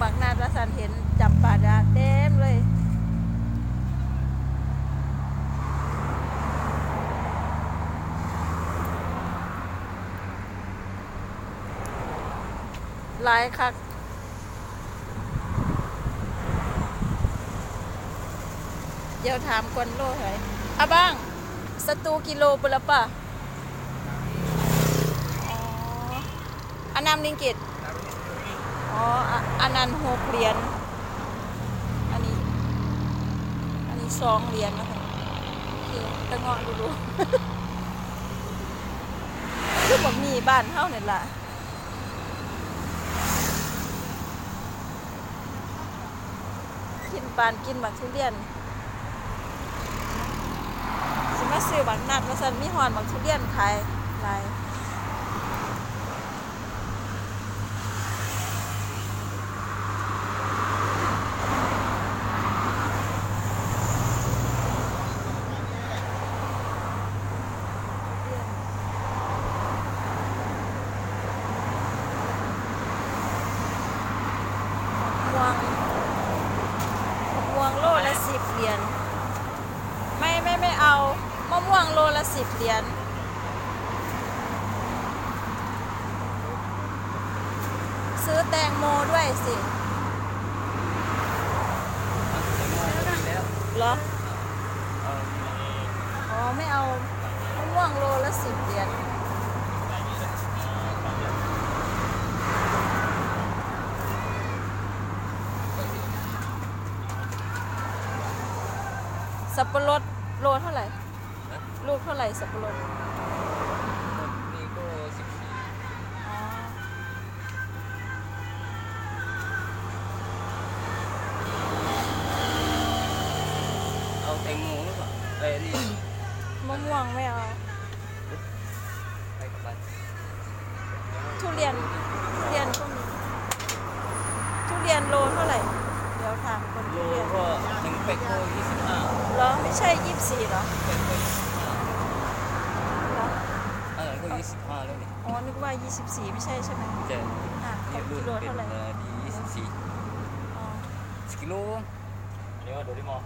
บางนาดละสันเห็นจับปาดาเต็มเลยหลายคักเดี๋ยวถามกวนโลเท่าไหร่อะบ้าง สตูกิโลปุละป่ะอ๋ออันนำลิงกิต อ๋ออันนั้นหกเหรียญอันนี้ อันนี้สองเหรียญนะคะโอตะงาะดูดูคือบอกมีบ้านเท่านั่นล่ะกินปานกินบักทุเรียนสิมาซื้อบักนัดมาสั่นมีหอนบักทุเรียนขายหลายม่วงม่วงโลละสิบ เหรียญไม่ไม่ไม่เอามะม่วงโลละสิบเหรียญซื้อแตงโมด้วยสิเหรออ๋อไม่เอามะม่วงโลละสิบเหรียญ สับปะรดโลเท่าไหร่ลูกเท่าไหร่สับปะรดนี่ก็สิบสี่อ๋อเอาแตงโมหรือเปล่าเอ้ยนี่ มะม่วงไม่เอาไปกับบ้านทุเรียนทุเรียนก็มีทุเรียนโลเท่าไหร่ เดี๋ยวถามคนโลทุเรียนก็หนึ่งเป็กก็ยี่สิบห้าเหรอ ไม่ใช่ยี่สิบสี่เหรอเป็กก็ยี่สิบห้าเหรก็ยี่สิบห้าแล้วนี่อ๋อนึกว่ายี่สิบสี่ไม่ใช่ใช่ไหมแต่อะขนี่รุ่กินโลเป็นเท่าไหร่ดียี่สิบสี่อ๋อสกิโลอันนี้ว่าโดริมอ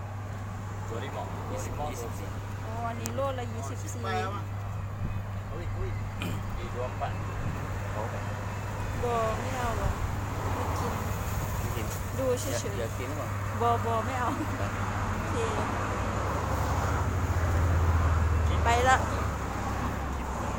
โดริมอยี่สิบยี่สิบสี่อ๋ออันนี้โลละยี่สิบสี่อุ้ยอุ้ยดีรวมปั่นเขาบอไม่เอาหรอกไม่กินกินดูเฉยากยอยากกินหรือเปล่าบอบอไม่เอาโอเค ไปละก